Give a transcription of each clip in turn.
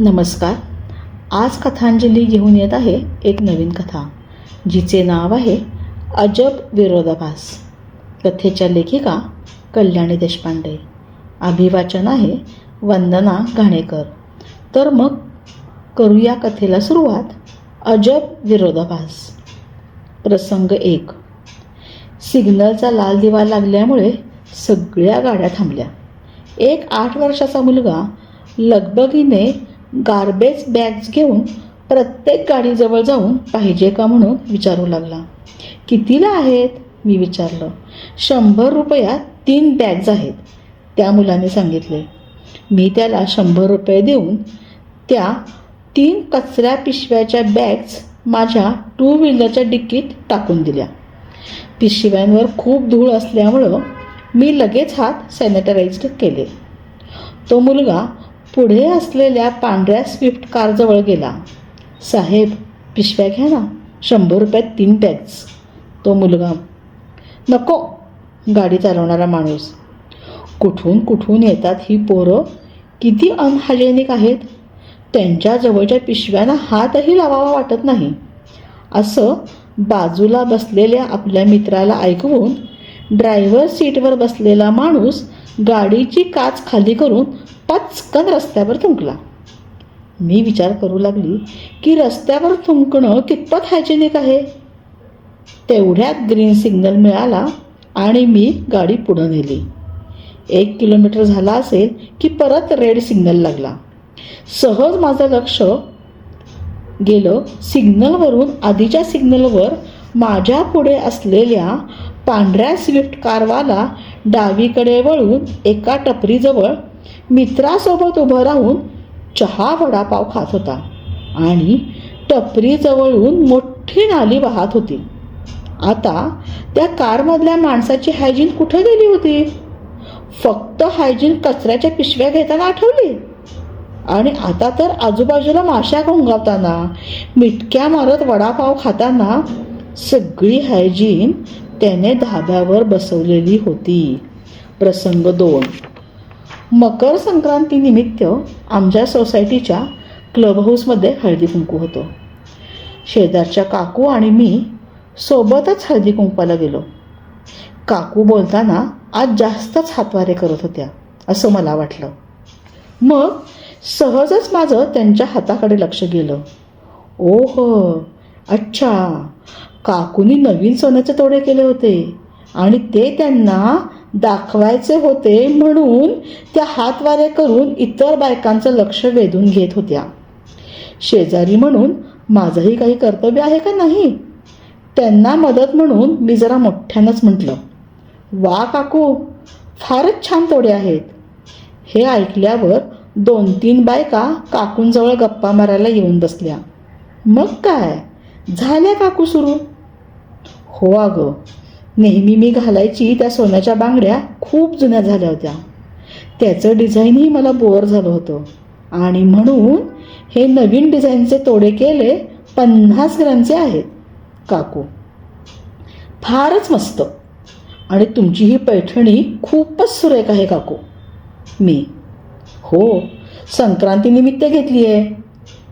नमस्कार. आज कथांजली घेऊन येत आहे एक नवीन कथा जिचे नाव आहे अजब विरोधाभास. कथेच्या लेखिका कल्याणी देशपांडे. अभिवाचन आहे वंदना घाणेकर. तर मग करूया कथेला सुरुवात अजब विरोधाभास. प्रसंग एक. सिग्नलचा लाल दिवा लागल्यामुळे सगळ्या गाड्या थांबल्या. एक आठ वर्षाचा मुलगा लगबगीने गार्बेज बॅग्स घेऊन प्रत्येक गाडीजवळ जाऊन पाहिजे का म्हणून विचारू लागला. कितीला आहेत? मी विचारलं. शंभर रुपयात तीन बॅग्स आहेत त्या मुलाने सांगितले. मी त्याला शंभर रुपये देऊन त्या तीन कचऱ्या पिशव्याच्या बॅग्स माझ्या टू व्हीलरच्या डिक्कीत टाकून दिल्या. पिशव्यांवर खूप धूळ असल्यामुळं मी लगेच हात सॅनिटाईज्ड केले. तो मुलगा पुढे असलेल्या पांढऱ्या स्विफ्ट कारजवळ गेला. साहेब पिशव्या घ्या ना. शंभर रुपयात तीन टॅक्स. तो मुलगा नको गाडी चालवणारा माणूस. कुठून कुठून येतात ही पोरं? किती अनहायजेनिक आहेत. त्यांच्या जवळच्या पिशव्यांना हातही लावावा वाटत नाही. असं बाजूला बसलेल्या आपल्या मित्राला ऐकवून ड्रायव्हर सीटवर बसलेला माणूस गाडीची काच खाली करून पचकन रस्त्यावर थुंकला. मी विचार करू लागली की रस्त्यावर थुंकणं कितपत हायजेनिक आहे? तेवढ्यात ग्रीन सिग्नल मिळाला आणि मी गाडी पुढं नेली. एक किलोमीटर झाला असेल की परत रेड सिग्नल लागला. सहज माझं लक्ष गेलं सिग्नलवरून आधीच्या सिग्नलवर माझ्या पुढे असलेल्या पांढऱ्या स्विफ्ट कारवाला डावीकडे वळून एका टपरीजवळ मित्रासोबत उभं राहून चहा वडापाव खात होता. आणि टपरीजवळून मोठी नाली वाहत होती. आता त्या कारमधल्या माणसाची हायजीन कुठे गेली होती? फक्त हायजीन कचऱ्याच्या पिशव्या घेताना आठवली? आणि आता तर आजूबाजूला माश्या घोंगावताना मिटक्या मारत वडापाव खाताना सगळी हायजीन त्याने धाब्यावर बसवलेली होती. प्रसंग दोन. मकर संक्रांतीनिमित्त आमच्या सोसायटीच्या क्लब हाऊसमध्ये हळदी कुंकू होतो. शेजारच्या काकू आणि मी सोबतच हळदी कुंकवाला गेलो. काकू बोलताना आज जास्तच हातवारे करत होत्या असं मला वाटलं. मग सहजच माझं त्यांच्या हाताकडे लक्ष गेलं. ओह अच्छा. काकूनी नवीन सोन्याचे तोडे केले होते आणि ते त्यांना दाखवायचे होते म्हणून त्या हातवारे करून इतर बायकांचं लक्ष वेधून घेत होत्या. शेजारी म्हणून माझंही काही कर्तव्य आहे का नाही? त्यांना मदत म्हणून मी जरा मोठ्यानंच म्हटलं वा काकू फारच छान तोडे आहेत. हे ऐकल्यावर दोन तीन बायका काकूंजवळ गप्पा मारायला येऊन बसल्या. मग काय? झाल्या काकू सुरू? हो अगं नेहमी मी घालायची त्या सोन्याच्या बांगड्या खूप जुन्या झाल्या होत्या. त्याचं डिझाईनही मला बोअर झालं होतं. आणि म्हणून हे नवीन डिझाईनचे तोडे केले पन्नास ग्रॅमचे आहेत. काकू फारच मस्त. आणि तुमची ही पैठणी खूपच सुरेख आहे काकू. मी हो संक्रांतीनिमित्त घेतली आहे.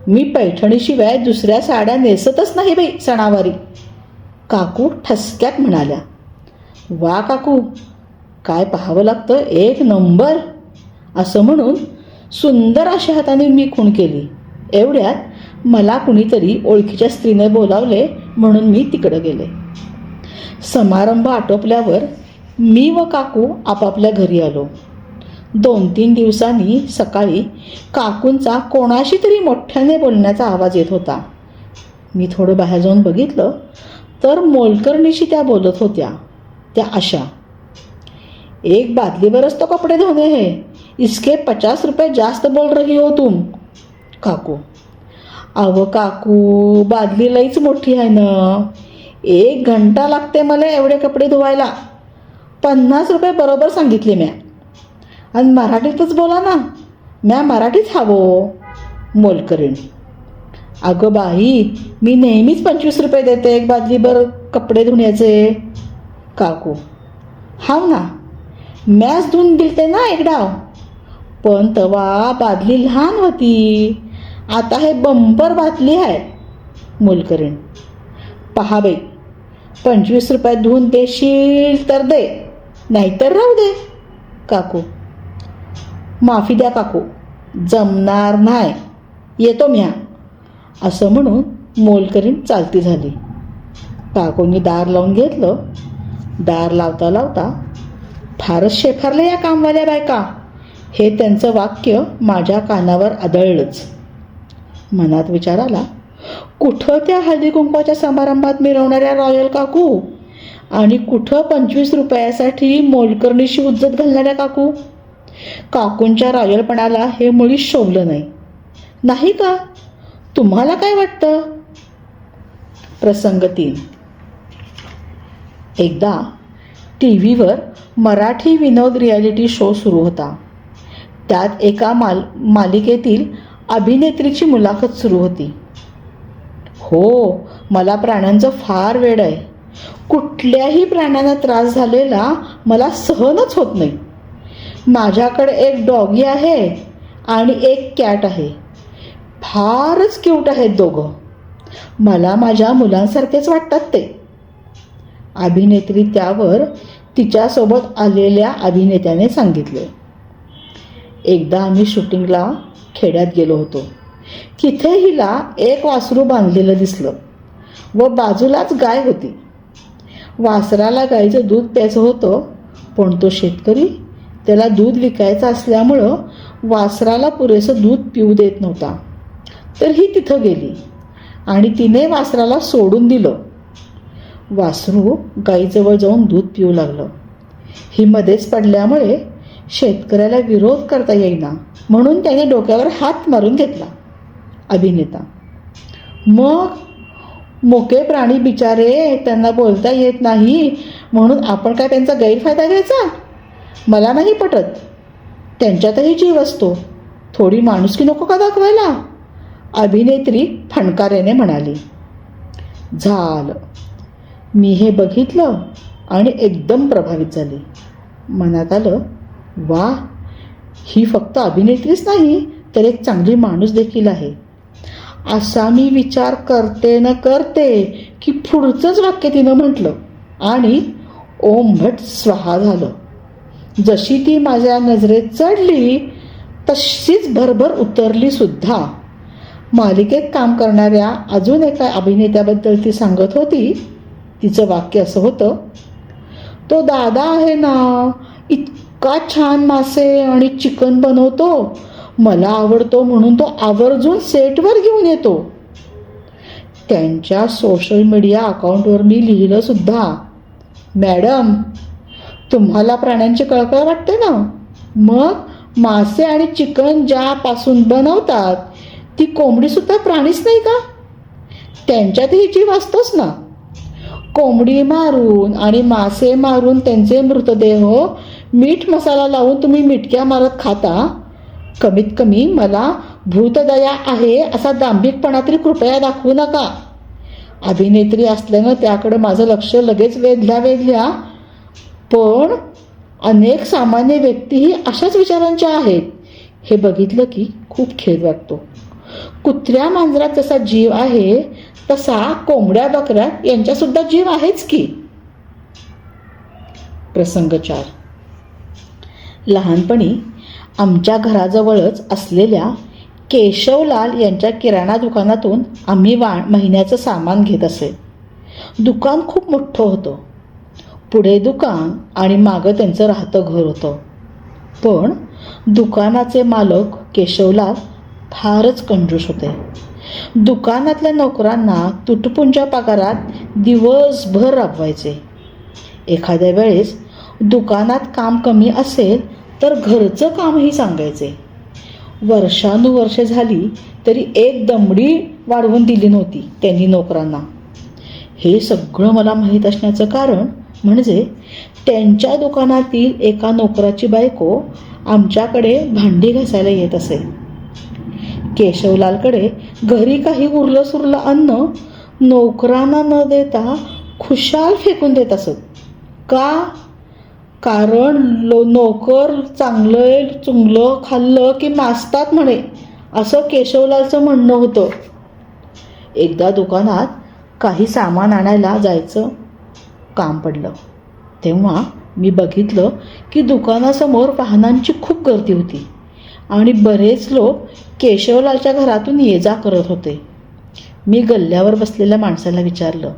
मी पैठणीशिवाय दुसऱ्या साड्या नेसतच नाही बाई सणावारी. काकू ठसक्यात म्हणाल्या. वा काकू काय पाहावं लागतं? एक नंबर. असं म्हणून सुंदर अशा हाताने मी खूण केली. एवढ्यात मला कुणीतरी ओळखीच्या स्त्रीने बोलावले म्हणून मी तिकडं गेले. समारंभ आटोपल्यावर मी व काकू आपापल्या घरी आलो. दोन तीन दिवसांनी सकाळी काकूंचा कोणाशी तरी मोठ्याने बोलण्याचा आवाज येत होता. मी थोडं बाहेर जाऊन बघितलं तर मोलकर्णीशी त्या बोलत होत्या. त्या अशा एक बादलीवरच तो कपडे धोने हे. इसके पचास रुपये जास्त बोल रही हो तुम काकू. अव काकू बादली लईच मोठी आहे ना. एक घंटा लागते मला एवढे कपडे धुवायला. पन्नास रुपये बरोबर सांगितले म्या. आणि मराठीतच बोला ना. म्या मराठीच हवं मोलकरीण. अगं बाई मी नेहमीच पंचवीस रुपये देते एक बादलीभर कपडे धुण्याचे. काकू. हाव ना. मॅच धुवून दिलते ना एक डाव पण तवा बादली लहान होती. आता हे बंपर बादली आहे मोलकरीण. पहा बाई पंचवीस रुपयात धुवून देशील तर दे नाहीतर राहू दे काकू. माफी द्या काकू जमणार नाही येतो म्या असं म्हणून मोलकरीण चालती झाली. काकूंनी दार लावून घेतलं दार लावता लावता फारच शेफारले या कामवाल्या बायका. हे त्यांचं वाक्य माझ्या कानावर आदळलंच. मनात विचार आला कुठं त्या हळदी कुंकवाच्या समारंभात मिरवणाऱ्या रॉयल काकू? आणि कुठं पंचवीस रुपयासाठी मोलकर्णीशी उज्जत घालणाऱ्या काकू? काकूंच्या रॉयलपणाला हे मुळीच शोभलं नाही. नाही का? तुम्हाला काय वाटतं? प्रसंग तीन. एकदा टी व्हीवर मराठी विनोद रियालिटी शो सुरू होता. त्यात एका माल मालिकेतील अभिनेत्रीची मुलाखत सुरू होती. हो मला प्राण्यांचं फार वेड आहे. कुठल्याही प्राण्यांना त्रास झालेला मला सहनच होत नाही. माझ्याकडे एक डॉगी आहे आणि एक कॅट आहे. फारच क्यूट आहेत दोघं. मला माझ्या मुलांसारखेच वाटतात ते. अभिनेत्री त्यावर तिच्यासोबत आलेल्या अभिनेत्याने सांगितले. एकदा आम्ही शूटिंगला खेड्यात गेलो होतो. तिथे हिला एक वासरू बांधलेलं दिसलं व बाजूलाच गाय होती. वासराला गायीचं दूध प्यायचं होतं पण तो शेतकरी त्याला दूध विकायचं असल्यामुळं वासराला पुरेसं दूध पिऊ देत नव्हता. तर ही तिथं गेली आणि तिने वासराला सोडून दिलं. वासरू गाईजवळ जाऊन दूध पिऊ लागलं. ही मध्येच पडल्यामुळे शेतकऱ्याला विरोध करता येईना म्हणून त्याने डोक्यावर हात मारून घेतला अभिनेता. मग मोके प्राणी बिचारे त्यांना बोलता येत नाही म्हणून आपण काय त्यांचा गैरफायदा घ्यायचा? मला नाही पटत. त्यांच्यातही जीव असतो. थोडी माणुसकी नको का दाखवायला? अभिनेत्री फणकार्याने म्हणाली. झालं. मी हे बघितलं आणि एकदम प्रभावित झाली. मनात आलं वा ही फक्त अभिनेत्रीच नाही तर एक चांगली माणूस देखील आहे. असा मी विचार करते न करते की पुढचंच वाक्य तिनं म्हटलं आणि ओम भट स्वाहा झालं. जशी ती माझ्या नजरेत चढली तशीच भरभर उतरली सुद्धा. मालिकेत काम करणाऱ्या अजून एका अभिनेत्याबद्दल ती सांगत होती तिचं वाक्य असं होतं तो दादा आहे ना इतका छान मासे आणि चिकन बनवतो मला आवडतो म्हणून तो आवर्जून सेटवर घेऊन येतो. त्यांच्या सोशल मीडिया अकाउंटवर मी लिहिलं सुद्धा मॅडम तुम्हाला प्राण्यांची कळकळ वाटते ना? मग मासे आणि चिकन ज्यापासून बनवतात ती कोंबडीसुद्धा प्राणीच नाही का? त्यांच्यातही जीव असतोच ना. कोंबडी मारून आणि मासे मारून त्यांचे मृतदेह मीठ मसाला लावून तुम्ही मिटक्या मारत खाता. कमीत कमी मला भूतदया आहे असा दांभिकपणा तरी कृपया दाखवू नका. अभिनेत्री असल्यानं त्याकडे माझं लक्ष लगेच वेधल्या वेधल्या. पण अनेक सामान्य व्यक्तीही अशाच विचारांच्या आहेत. हे बघितलं की खूप खेद वाटतो. कुत्र्या मांजरात जसा जीव आहे तसा कोंबड्या बकऱ्या यांच्यासुद्धा जीव आहेच की. प्रसंग चार. लहानपणी आमच्या घराजवळच असलेल्या केशवलाल यांच्या किराणा दुकानातून आम्ही वा महिन्याचं सामान घेत असे. दुकान खूप मोठं होतं. पुढे दुकान आणि मागं त्यांचं राहतं घर होतं. पण दुकानाचे मालक केशवलाल फारच कंजूस होते. दुकानातल्या नोकरांना तुटपुंच्या पगारात दिवसभर राबवायचे. एखाद्या वेळेस दुकानात काम कमी असेल तर घरचं कामही सांगायचे. वर्षानुवर्षे झाली तरी एक दमडी वाढवून दिली नव्हती त्यांनी नोकरांना. हे सगळं मला माहीत असण्याचं कारण म्हणजे त्यांच्या दुकानातील एका नोकराची बायको आमच्याकडे भांडी घासायला येत असे. केशवलालकडे घरी काही उरलं सुरलं अन्न नोकरांना न देता खुशाल फेकून देत असत. का? कारण लो नोकर चांगलं चुंगलं खाल्लं की मासतात म्हणे असं केशवलालचं म्हणणं होतं. एकदा दुकानात काही सामान आणायला जायचं काम पडलं. तेव्हा मी बघितलं की दुकानासमोर वाहनांची खूप गर्दी होती. आणि बरेच लोक केशवलालच्या घरातून ये जा करत होते. मी गल्ल्यावर बसलेल्या माणसाला विचारलं.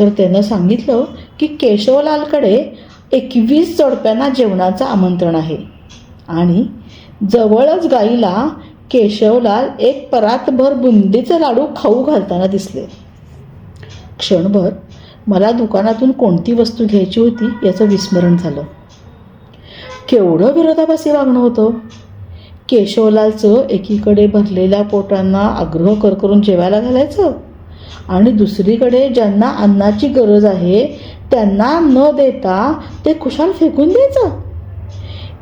तर त्यानं सांगितलं की केशवलालकडे एकवीस जोडप्यांना जेवणाचं आमंत्रण आहे. आणि जवळच गाईला केशवलाल एक परातभर बुंदीचे लाडू खाऊ घालताना दिसले. क्षणभर मला दुकानातून कोणती वस्तू घ्यायची होती याचं विस्मरण झालं. केवढं विरोधाभासी वागणं होतं? केशवलालचं एकीकडे भरलेल्या पोटांना आग्रह कर करून जेवायला घालायचं आणि दुसरीकडे ज्यांना अन्नाची गरज आहे त्यांना न देता ते खुशाल फेकून द्यायचं.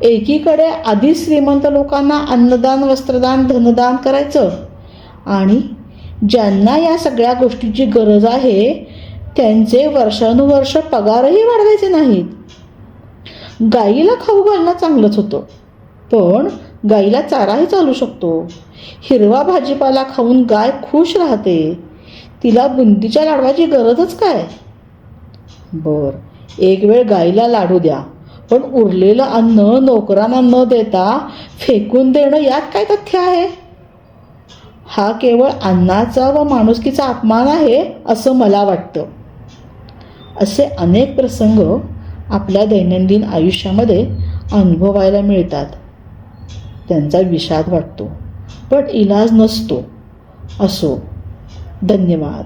एकीकडे आधी श्रीमंत लोकांना अन्नदान वस्त्रदान धनदान करायचं आणि ज्यांना या सगळ्या गोष्टीची गरज आहे त्यांचे वर्षानुवर्ष पगारही वाढवायचे नाहीत. गाईला खाऊ घालणं चांगलंच होतं पण गाईला चाराही चालू शकतो. हिरवा भाजीपाला खाऊन गाय खुश राहते. तिला बुंदीच्या लाडवाची गरजच काय? बर एक वेळ गाईला लाडू द्या. पण उरलेलं अन्न नोकरांना न देता फेकून देणं यात काय तथ्य आहे? हा केवळ अन्नाचा व माणुसकीचा अपमान आहे असं मला वाटतं. असे अनेक प्रसंग आपल्या दैनंदिन आयुष्यामध्ये अनुभवायला मिळतात. त्यांचा विषाद वाटतो. पण इलाज नसतो. असो. धन्यवाद.